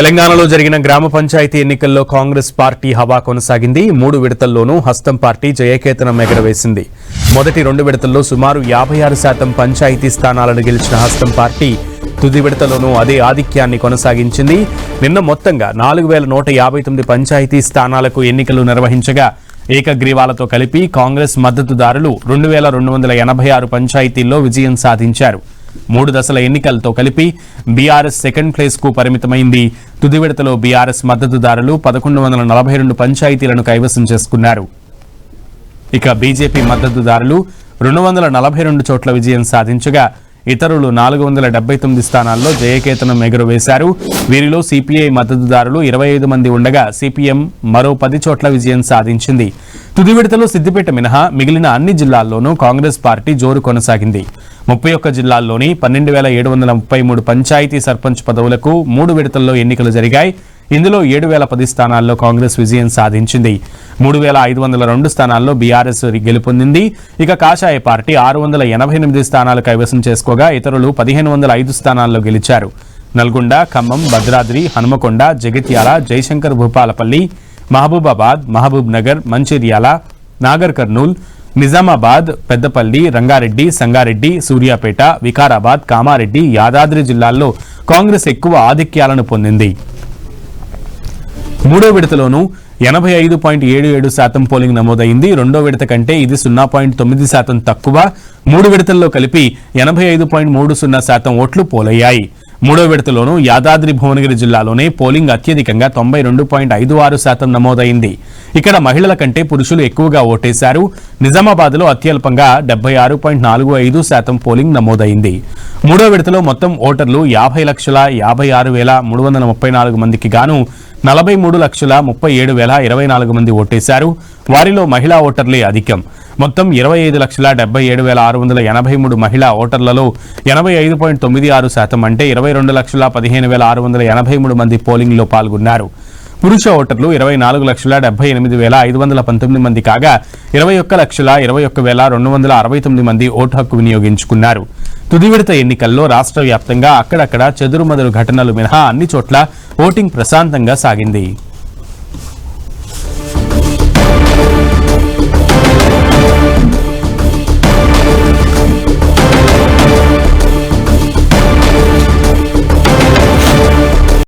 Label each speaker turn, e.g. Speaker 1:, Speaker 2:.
Speaker 1: తెలంగాణలో జరిగిన గ్రామ పంచాయతీ ఎన్నికల్లో కాంగ్రెస్ పార్టీ హవా కొనసాగింది. మూడు విడతల్లోనూ హస్తం పార్టీ జయకేతనం ఎగరవేసింది. మొదటి రెండు విడతల్లో సుమారు యాభై ఆరు శాతం పంచాయతీ స్థానాలను గెలిచిన హస్తం పార్టీ తుది విడతలోనూ అదే ఆధిక్యాన్ని కొనసాగించింది. నిన్న మొత్తంగా నాలుగు వేల నూట యాభై తొమ్మిది పంచాయతీ స్థానాలకు ఎన్నికలు నిర్వహించగా ఏకగ్రీవాలతో కలిపి కాంగ్రెస్ మద్దతుదారులు రెండు వేల రెండు వందల ఎనభై ఆరు పంచాయతీల్లో విజయం సాధించారు. మూడు దశల ఎన్నికలతో కలిపి బీఆర్ఎస్ సెకండ్ ప్లేస్కు పరిమితమైంది. తుది విడతలో బీఆర్ఎస్ మద్దతుదారులు పదకొండు వందల నలభై రెండు పంచాయతీలను కైవసం చేసుకున్నారు. ఇక బీజేపీ మద్దతుదారులు రెండు వందల నలభై రెండు చోట్ల విజయం సాధించగా ఇతరులు నాలుగు వందల డెబ్బై తొమ్మిది స్థానాల్లో జయకేతనం ఎగురవేశారు. వీరిలో సిపిఐ మద్దతుదారులు ఇరవై ఐదు మంది ఉండగా సిపిఎం మరో పది చోట్ల విజయం సాధించింది. తుది విడతలో సిద్దిపేట మినహా మిగిలిన అన్ని జిల్లాల్లోనూ కాంగ్రెస్ పార్టీ జోరు కొనసాగింది. ముప్పై ఒక్క జిల్లాల్లోని పన్నెండు వేల ఏడు వందల ముప్పై మూడు పంచాయతీ సర్పంచ్ పదవులకు మూడు విడతల్లో ఎన్నికలు జరిగాయి. ఇందులో ఏడు వేల పది స్థానాల్లో కాంగ్రెస్ విజయం సాధించింది. మూడు వేల ఐదు వందల రెండు స్థానాల్లో బీఆర్ఎస్ గెలుపొందింది. ఇక కాషాయ పార్టీ ఆరు వందల ఎనభై ఎనిమిది స్థానాలు కైవసం చేసుకోగా ఇతరులు పదిహేను వందల ఐదు స్థానాల్లో గెలిచారు. నల్గొండ ఖమ్మం భద్రాద్రి హనుమకొండ జగిత్యాల జయశంకర్ భూపాలపల్లి మహబూబాబాద్ మహబూబ్ నగర్ మంచిర్యాల నాగర్ కర్నూల్ నిజామాబాద్ పెద్దపల్లి రంగారెడ్డి సంగారెడ్డి సూర్యాపేట వికారాబాద్ కామారెడ్డి యాదాద్రి జిల్లాల్లో కాంగ్రెస్ ఎక్కువ ఆధిక్యాలను పొందింది. మూడో విడతలోనూ ఎనభై ఐదు పాయింట్ ఏడు ఏడు శాతం పోలింగ్ నమోదైంది. రెండో విడత కంటే ఇది సున్నా పాయింట్ తొమ్మిది శాతం తక్కువ. మూడు విడతల్లో కలిపి ఎనభై ఐదు పాయింట్ మూడు సున్నా శాతం ఓట్లు పోలయ్యాయి. మూడో విడతలోనూ యాదాద్రి భువనగిరి జిల్లాలోనే పోలింగ్ అత్యధికంగా తొంభై రెండు పాయింట్ ఐదు ఆరు శాతం నమోదైంది. ఇక్కడ మహిళల కంటే పురుషులు ఎక్కువగా ఓటేశారు. నిజామాబాద్లో అత్యల్పంగా డెబ్బై ఆరు పాయింట్ నాలుగు ఐదు శాతం పోలింగ్ నమోదైంది. మూడో విడతలో మొత్తం ఓటర్లు యాభై లక్షల యాభై ఆరు వేల మూడు వందల ముప్పై నాలుగు మందికి గాను నలభై మూడు లక్షల ముప్పై ఏడు వేల ఇరవై నాలుగు మంది ఓటేశారు. వారిలో మహిళా ఓటర్లే అధికం. మొత్తం ఇరవై ఐదు లక్షల డెబ్బై ఏడు వేల ఆరు వందల ఎనభై మూడు మహిళా ఓటర్లలో ఎనభై ఐదు పాయింట్ తొమ్మిది ఆరు శాతం అంటే ఇరవై రెండు లక్షల పదిహేను వేల ఆరు వందల ఎనభై మూడు మంది పోలింగ్లో పాల్గొన్నారు. పురుష ఓటర్లు ఇరవై నాలుగు లక్షల డెబ్బై ఎనిమిది వేల ఐదు వందల పంతొమ్మిది మంది కాగా ఇరవై ఒక్క లక్షల ఇరవై ఒక్క వేల రెండు వందల అరవై తొమ్మిది మంది ఓటు హక్కు వినియోగించుకున్నారు. తుది విడత ఎన్నికల్లో రాష్ట్ర వ్యాప్తంగా అక్కడక్కడ చెదురుమదురు ఘటనలు మినహా అన్ని చోట్ల ఓటింగ్ ప్రశాంతంగా సాగింది.